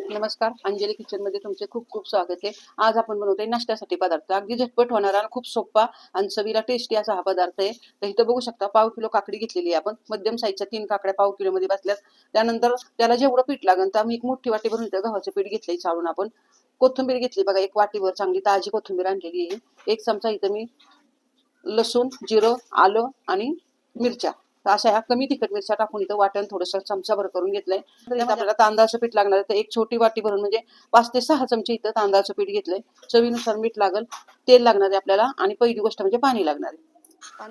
नमस्कार. अंजली किचनमध्ये तुमचे खूप खूप स्वागत आहे. आज आपण बनवतोय नाश्त्यासाठी पदार्थ. अगदी झटपट होणारा खूप सोपा आणि चवीला टेस्टी असा हा पदार्थ आहे. तर इथं बघू शकता पाव किलो काकडी घेतलेली आहे आपण. मध्यम साईजच्या तीन काकड्या पाव किलो मध्ये बसल्यात. त्यानंतर त्याला जेवढं पीठ लागेल तर आम्ही एक मोठी वाटी भरून गव्हाचं पीठ घेतलंय चालून आपण. कोथिंबीर घेतली बघा एक वाटीवर चांगली ताजी कोथिंबीर आणलेली आहे. एक चमचा इथं मी लसूण जिरं आलं आणि मिरच्या. तर अशा ह्या कमी तिखट मिरच्या टाकून इथं वाटण थोडंसं चमचाभर करून घेतलंय. इथं आपल्याला तांदळाचं पीठ लागणार आहे तर एक छोटी वाटी भरून म्हणजे पाच ते सहा चमचे इथं तांदळाचं पीठ घेतलंय. चवीनुसार मीठ लागल तेल लागणार आहे आपल्याला आणि पहिली गोष्ट म्हणजे पाणी लागणार आहे.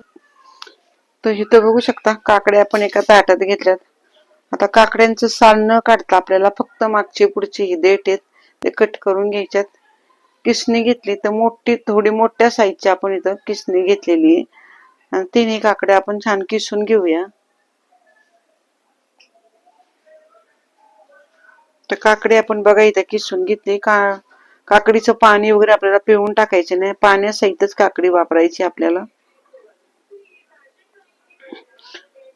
तर इथं बघू शकता काकड्या आपण एका ताटात घेतल्यात. आता काकड्यांचं साल न काढता आपल्याला फक्त मागची पुढची ही देठ आहेत ते कट करून घ्यायच्यात. किसणी घेतली तर मोठी थोडी मोठ्या साईजची आपण इथं किसणी घेतलेली आहे. आणि तिन्ही काकड्या आपण छान किसून घेऊया. तर काकडी आपण बघा इथं किसून घेतली. का काकडीचं पाणी वगैरे आपल्याला पिळून टाकायचे नाही. पाण्यासहितच काकडी वापरायची आपल्याला.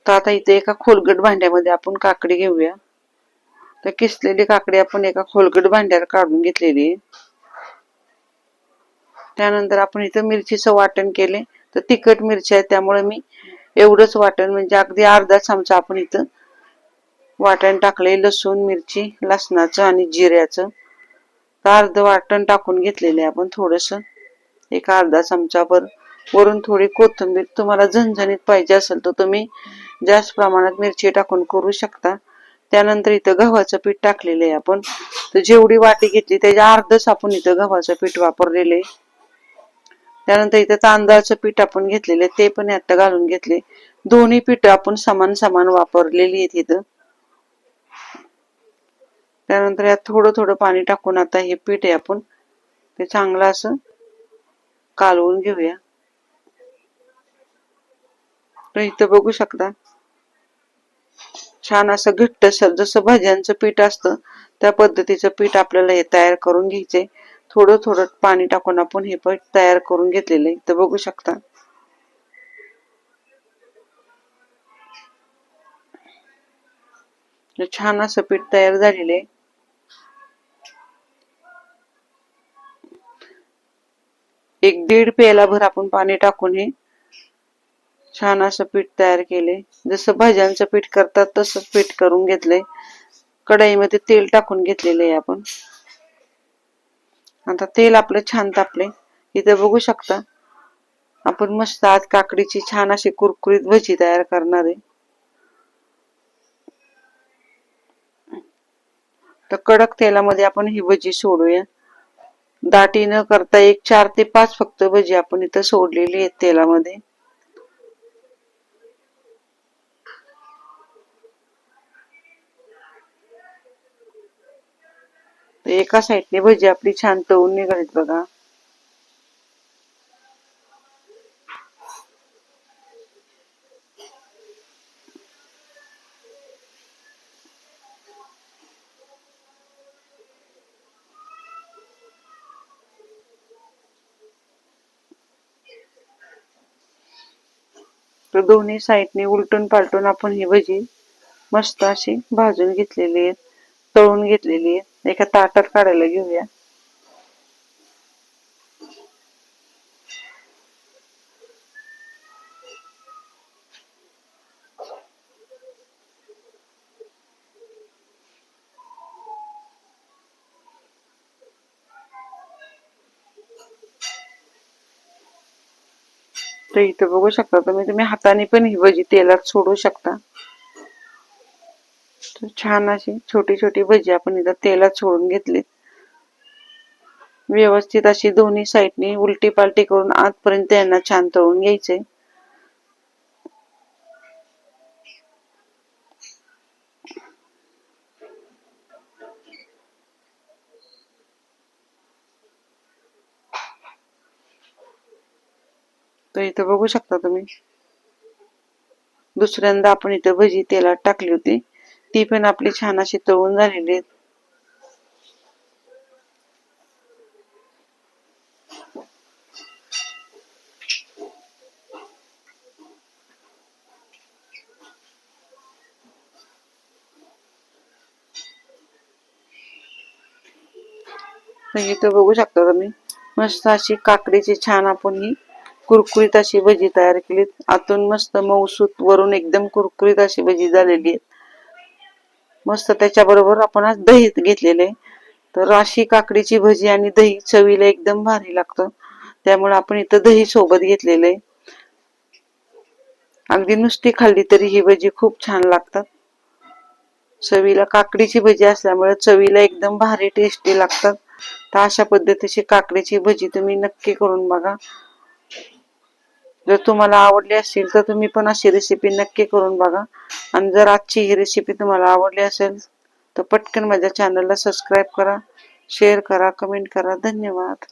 तर आता इथे एका खोलगट भांड्यामध्ये आपण काकडी घेऊया. तर किसलेली काकडी आपण एका खोलगट भांड्याला काढून घेतलेली त्यानंतर आपण इथं मिरचीचं वाटण केले. तर तिखट मिरची आहे त्यामुळे मी एवढंच वाटण म्हणजे अगदी अर्धा चमचा आपण इथं वाटण टाकले लसूण मिरची लसणाचं आणि जिऱ्याचं. तर अर्ध वाटण टाकून घेतलेले आपण थोडस. एक अर्धा चमचाभर वरून थोडी कोथिंबीर तुम्हाला झणझणीत पाहिजे असेल तर तुम्ही जास्त प्रमाणात मिरची टाकून करू शकता. त्यानंतर इथं गव्हाचं पीठ टाकलेलं आहे आपण. तर जेवढी वाटी घेतली त्याच्या अर्धच आपण इथं गव्हाचं पीठ वापरलेलं आहे. त्यानंतर इथं तांदळाचं पीठ आपण घेतलेले ते पण आता घालून घेतले. दोन्ही पीठ आपण समान समान वापरलेली आहेत इथं. त्यानंतर यात थोडं थोडं पाणी टाकून आता हे पीठ आहे आपण ते चांगलं असं कालवून घेऊया. तर इथं बघू शकता छान असं घट्ट जसं भाज्यांचं पीठ असतं त्या पद्धतीचं पीठ आपल्याला हे तयार करून घ्यायचंय. थोडं थोडं पाणी टाकून आपण हे पीठ तयार करून घेतलेलं आहे. इथं बघू शकता. छान असं पीठ तयार झालेलं आहे. एक दीड पेलाभर आपण पाणी टाकून हे छान असं पीठ तयार केले जसं भाज्यांचं पीठ करतात तसंच पीठ करून घेतलंय. कढईमध्ये तेल टाकून घेतलेलं आहे आपण. आता तेल आपलं छान तापले. इथे बघू शकता. आपण मस्त आज काकडीची छान अशी कुरकुरीत भजी तयार करणार आहे. तर कडक तेलामध्ये आपण ही भजी सोडूया. दाटी न करता एक चार ते पाच फक्त भजी आपण इथं सोडलेली आहेत तेलामध्ये. एका साईडने भजी आपली छान तळून निघालीत बघा. तर दोन्ही साईडने उलटून पालटून आपण ही भजी मस्त अशी भाजून घेतलेली आहेत तळून घेतलेली आहेत. आहे एका ताटात काढायला घेऊया तर इथं बघू शकता, तुम्ही तुम्ही हाताने पण ही भजी तेलात सोडू शकता. तर छान अशी छोटी छोटी भजी आपण इथं तेलात सोडून घेतली. व्यवस्थित अशी दोन्ही साईडनी उलटी पालटी करून आतपर्यंत यांना छान तळून घ्यायचे. तर इथं बघू शकता तुम्ही. दुसऱ्यांदा आपण इथं भजी तेलात टाकली होती. ती पण आपली छान अशी तळून झालेली आहेत. इथं बघू शकता तुम्ही. मस्त अशी काकडीची छान आपण ही कुरकुरीत अशी भजी तयार केलीत. आतून मस्त मऊसूत वरून एकदम कुरकुरीत अशी भजी झालेली आहे मस्त त्याच्याबरोबर आपण आज दही घेतलेले तर अशी काकडीची भजी आणि दही चवीला एकदम भारी लागतं. त्यामुळे आपण इथं दही सोबत घेतलेलं आहे. अगदी नुसती खाल्ली तरी ही भजी खूप छान लागतात. चवीला काकडीची भजी असल्यामुळे चवीला एकदम भारी टेस्टी लागतात. तर अशा पद्धतीची काकडीची भजी तुम्ही नक्की करून बघा. जर तुम्हाला आवडली असेल तर तुम्ही पण अशी रेसिपी नक्की करून बघा. आणि जर आजची ही रेसिपी तुम्हाला आवडली असेल तर पटकन माझ्या चॅनलला सबस्क्राईब करा शेअर करा कमेंट करा. धन्यवाद.